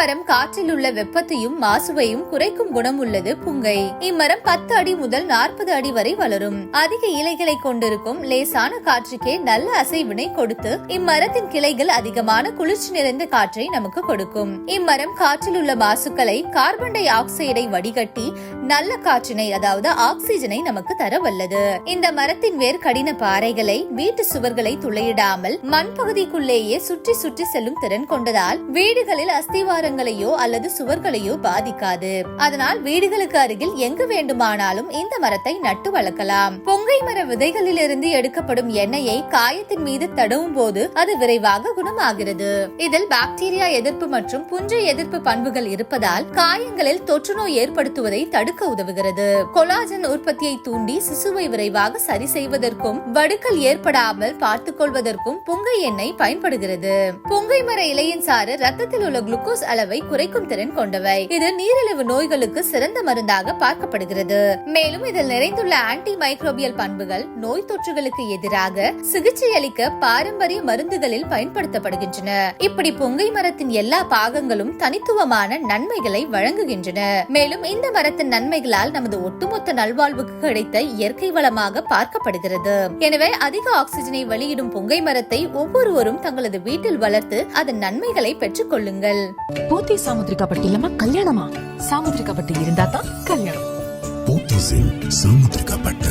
இம்மரம் காற்றில் உள்ள வெப்பத்தையும் மாசுவையும் குறைக்கும் குணம் உள்ளது புங்கை. இம்மரம் பத்து அடி முதல் நாற்பது அடி வரை வளரும். அதிக இலைகளை கொண்டிருக்கும் லேசான காற்றுக்கே நல்ல அசைவினை கொடுத்து இம்மரத்தின் கிளைகள் அதிகமான குளிர்ச்சி நிறைந்த காற்றை நமக்கு கொடுக்கும். இம்மரம் காற்றில் உள்ள மாசுக்களை கார்பன் டை ஆக்சைடை வடிகட்டி நல்ல காற்றினை அதாவது ஆக்சிஜனை நமக்கு தர வல்லது. இந்த மரத்தின் வேர் கடின பாறைகளை வீட்டு சுவர்களை துளையிடாமல் மண் பகுதிக்குள்ளேயே சுற்றி சுற்றி செல்லும் திறன் கொண்டதால் வீடுகளில் அஸ்திவார மரங்களையோ அல்லது சுவர்களையோ பாதிக்காது. அதனால் வீடுகளுக்கு அருகில் எங்கு வேண்டுமானாலும் இந்த மரத்தை நட்டு வளர்க்கலாம். பொங்கை மர விதைகளிலிருந்து எடுக்கப்படும் எண்ணெயை காயத்தின் மீது தடவும் போது அது விரைவாக குணமாகிறது. இதில் பாக்டீரியா எதிர்ப்பு மற்றும் புஞ்சை எதிர்ப்பு பண்புகள் இருப்பதால் காயங்களில் தொற்று நோய் ஏற்படுத்துவதை தடுக்க உதவுகிறது. கொலாஜன் உற்பத்தியை தூண்டி சிசுவை விரைவாக சரி செய்வதற்கும் வடுக்கள் ஏற்படாமல் பார்த்துக் கொள்வதற்கும் புங்கை எண்ணெய் பயன்படுகிறது. புங்கை மர இலையின் சாறு ரத்தத்தில் உள்ள குளுக்கோஸ் அல்ல குறைக்கும் திறன் கொண்டவை. இது நீரிழிவு நோய்களுக்கு சிறந்த மருந்தாக பார்க்கப்படுகிறது. மேலும் இதில் நிறைந்துள்ள ஆன்டி மைக்ரோபியல் பண்புகள் நோய் தொற்றுகளுக்கு எதிராக சிகிச்சை அளிக்க பாரம்பரிய மருந்துகளில் பயன்படுத்தப்படுகின்றன. இப்படி பொங்கை மரத்தின் எல்லா பாகங்களும் தனித்துவமான நன்மைகளை வழங்குகின்றன. மேலும் இந்த மரத்தின் நன்மைகளால் நமது ஒட்டுமொத்த நல்வாழ்வுக்கு கிடைத்த இயற்கை வளமாக பார்க்கப்படுகிறது. எனவே அதிக ஆக்சிஜனை வெளியிடும் பொங்கை மரத்தை ஒவ்வொருவரும் தங்களது வீட்டில் வளர்த்து அதன் நன்மைகளை பெற்றுக் கொள்ளுங்கள். போத்தி சாமுத்திரிகா பட்டி இல்லாம கல்யாணமா? சாமுத்திரிகா பட்டி இருந்தா தான் கல்யாணம். போத்தீஸில் சாமுத்திரிகா பட்டு